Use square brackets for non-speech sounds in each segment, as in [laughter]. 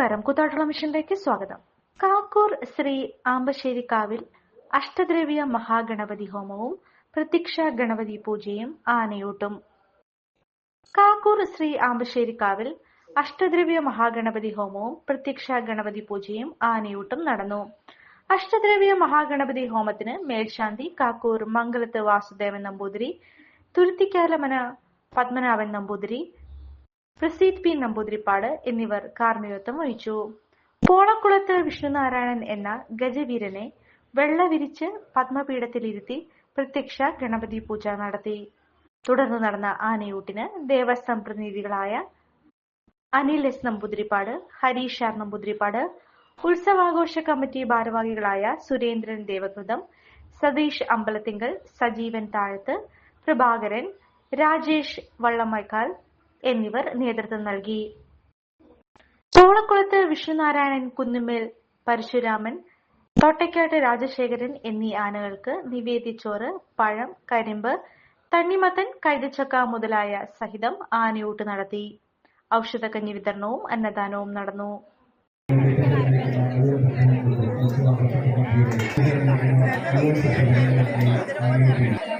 നമസ്കാരം. കൂത്താട്ടുള്ള മിഷനിലേക്ക് സ്വാഗതം. കാക്കൂർ ശ്രീ ആമ്പശ്ശേരിക്കാവിൽ അഷ്ടദ്രവ്യ മഹാഗണപതി ഹോമവും പ്രത്യക്ഷ ഗണപതി പൂജയും ആനയൂട്ടും. കാക്കൂർ ശ്രീ ആമ്പശ്ശേരിക്കാവിൽ അഷ്ടദ്രവ്യ മഹാഗണപതി ഹോമവും പ്രത്യക്ഷ ഗണപതി പൂജയും ആനയൂട്ടും നടന്നു. അഷ്ടദ്രവ്യ മഹാഗണപതി ഹോമത്തിന് മേൽശാന്തി കാക്കൂർ മംഗലത്ത് വാസുദേവൻ നമ്പൂതിരി തുരുത്തിക്കാലമന പത്മനാഭൻ നമ്പൂതിരി പ്രസീത് പി നമ്പൂതിരിപ്പാട് എന്നിവർ കാർമ്മികത്വം വഹിച്ചു. പോളക്കുളത്ത് വിഷ്ണുനാരായണൻ എന്ന ഗജവീരനെ വെള്ളവിരിച്ച് പത്മപീഠത്തിലിരുത്തി പ്രത്യക്ഷ ഗണപതി പൂജ നടത്തി. തുടർന്ന് നടന്ന ആനയൂട്ടിന് ദേവസ്വം പ്രതിനിധികളായ അനിൽ എസ് നമ്പൂതിരിപ്പാട് ഹരീഷ് ആർ നമ്പൂതിരിപ്പാട് ഉത്സവാഘോഷ കമ്മിറ്റി ഭാരവാഹികളായ സുരേന്ദ്രൻ ദേവകൃതം സതീഷ് അമ്പലത്തിങ്കൽ സജീവൻ താഴത്ത് പ്രഭാകരൻ രാജേഷ് വള്ളമൈക്കാൽ എന്നിവർ നേതൃത്വം നൽകി. ചോളക്കുളത്ത് വിഷ്ണുനാരായണൻ കുന്നുമേൽ പരശുരാമൻ തോട്ടയ്ക്കാട്ട് രാജശേഖരൻ എന്നീ ആനകൾക്ക് നിവേദിച്ചോറ് പഴം കരിമ്പ് തണ്ണിമത്തൻ കൈതച്ചക്ക മുതലായ സഹിതം ആനയൂട്ട് നടത്തി. ഔഷധക്കഞ്ഞി വിതരണവും അന്നദാനവും നടന്നു. [laughs]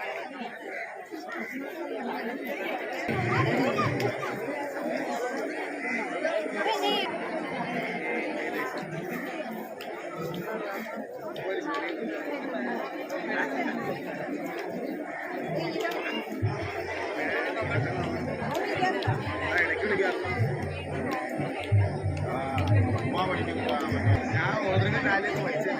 കാലൊക്കെ പഠിച്ചത്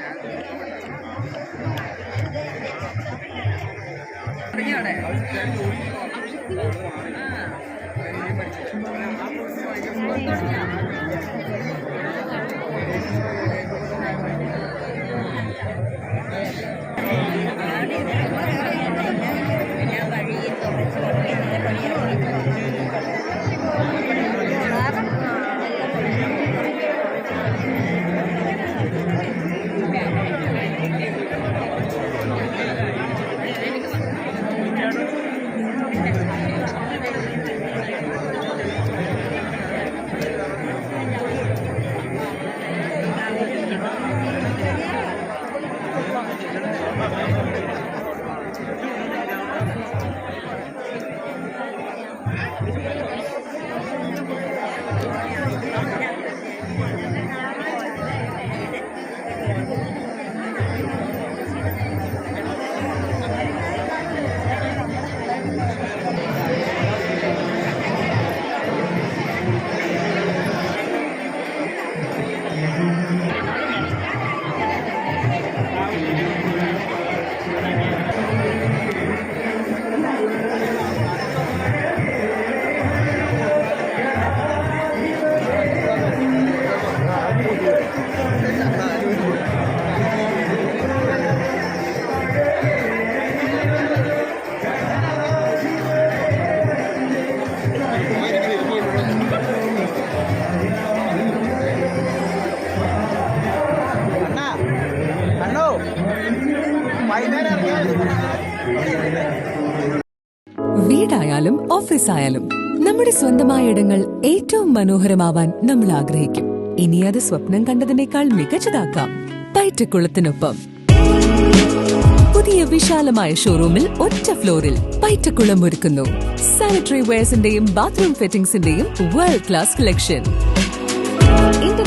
വീടായാലും ഓഫീസായാലും നമ്മുടെ സ്വന്തമായ ഇടങ്ങൾ ഏറ്റവും മനോഹരമാവാൻ നമ്മൾ ആഗ്രഹിക്കും. ഇനി അത് സ്വപ്നം കണ്ടതിനേക്കാൾ മികച്ചതാക്കാം. പൈറ്റക്കുളത്തിനൊപ്പം. പുതിയ വിശാലമായ ഷോറൂമിൽ ഒറ്റ ഫ്ലോറിൽ പൈറ്റക്കുളം ഒരുക്കുന്നു. സാനിറ്ററി വെയർസിന്റെയും ബാത്റൂം ഫിറ്റിംഗ്സിന്റെയും വേൾഡ് ക്ലാസ് കളക്ഷൻ